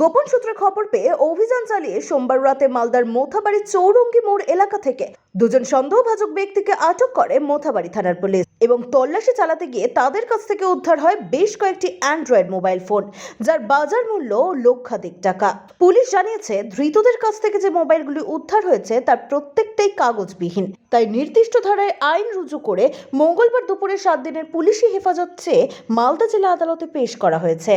গোপন সূত্রে খবর পেয়ে অভিযান চালিয়ে সোমবার রাতে মালদার মোথাবাড়ি চৌরঙ্গি মোড় এলাকা থেকে দুজন সন্দেহভাজক ব্যক্তিকে আটক করে মোথাবাড়ি থানার পুলিশ এবং তল্লাশি চালাতে গিয়ে তাদের কাছ থেকে উদ্ধার হয় বেশ কয়েকটি অ্যান্ড্রয়েড মোবাইল ফোন, যার বাজার মূল্য লক্ষাধিক টাকা। পুলিশ জানিয়েছে, ধৃতদের কাছ থেকে যে মোবাইলগুলি উদ্ধার হয়েছে তার প্রত্যেকটাই কাগজবিহীন। তাই নির্দিষ্ট ধারায় আইন রুজু করে মঙ্গলবার দুপুরে সাত দিনের পুলিশি হেফাজত চেয়ে মালদা জেলা আদালতে পেশ করা হয়েছে।